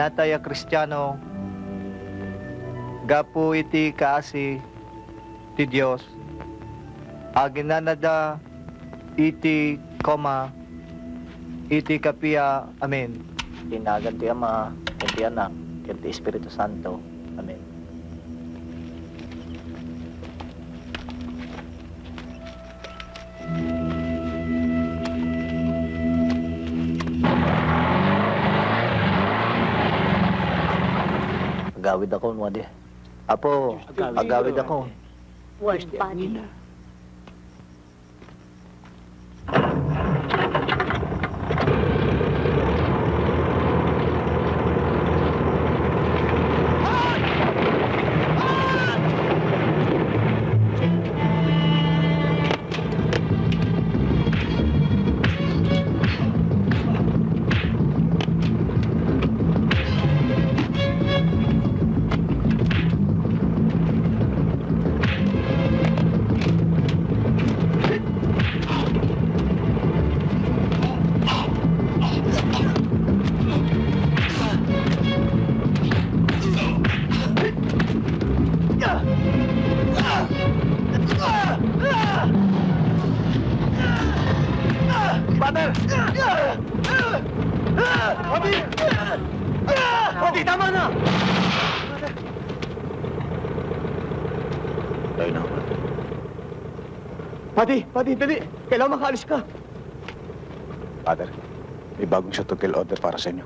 nataya kristyano, gapu iti kaasi ti Dios, aginanada iti koma, iti kapia, amen. Tinagan ti Ama, ti Anak, ti Espiritu Santo, amen. Agawid ako, Mwadi. Apo, agawid ako. Body. Father! Mwadi, tama na! Tayo na, Pati, Pati, dali. Kailangan makaalis ka. Father, may bagong shot to kill order para sa inyo.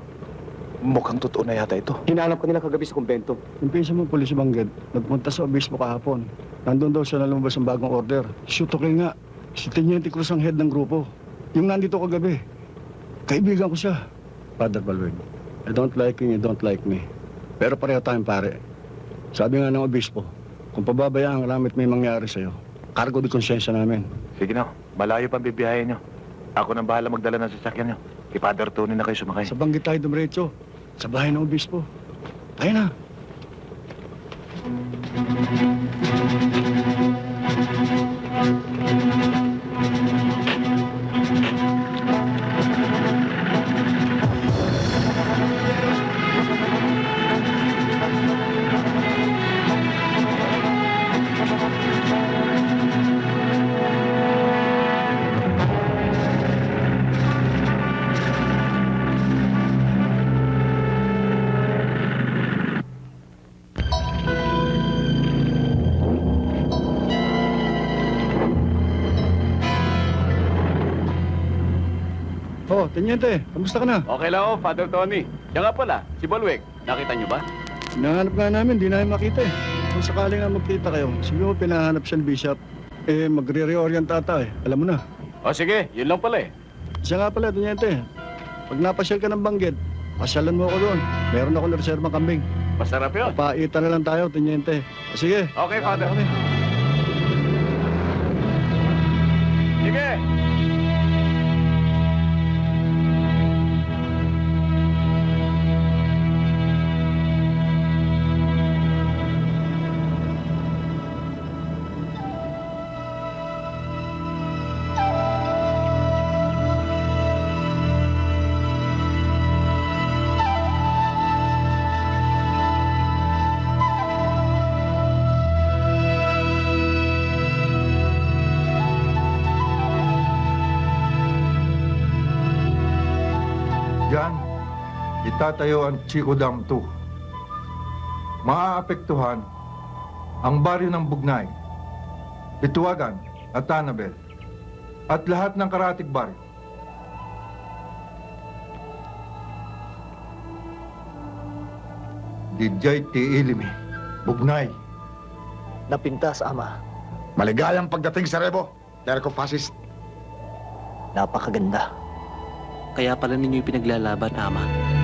Mukhang totoo na yata ito. Hinanap ko nila kagabi sa kumbento. Yung mo, Police Bangged, nagpunta sa obispo kahapon. Nandun daw siya na lumabas ng bagong order. Shoot to kill nga. Si Teniente Cruz ang head ng grupo. Yung nandito kagabi. Kaibigan ko siya. Father Balweg, I don't like you, you don't like me. Pero pareho tayong pare. Sabi nga ng obispo, kung pababayaan ang ramit may mangyari sa'yo, cargo di konsensya namin. Sige na, malayo pang bibiyahe nyo. Ako nang bahala magdala ng sasakyan nyo. Kay Father Tony na kayo sumakay. Sa banggit tayo dumiretso, sa bahay ng obispo. Ayun na. Oh, Teniente, kamusta ka na? Okay lang ako, Father Tony. Siya nga pala, si Balweg. Nakita niyo ba? Hinahanap nga namin, di namin makita eh. Kung sakali nga magkita kayo, siguro pinahanap siya ni Bishop. Eh, magre-reorient ata eh. Alam mo na. O sige, yun lang pala eh. Siya nga pala, Teniente. Pag napasyal ka ng banggit, pasyalan mo ako doon. Meron ako na reserva kambing. Masarap yun. Paitan na lang tayo, Teniente. O, sige. Okay, Father. Kami. Sige. Diyan, itatayo ang Chico Dam 2. Maaapektuhan ang baryo ng Bugnay, Bituwagan at Tanabel at lahat ng karatig baryo. Dijay ti ilimi, Bugnay. Napintas, Ama. Maligayang pagdating sa Rebo. Derko Pasis. Napakaganda. Kaya pala ninyo yung pinaglalaban, Ama.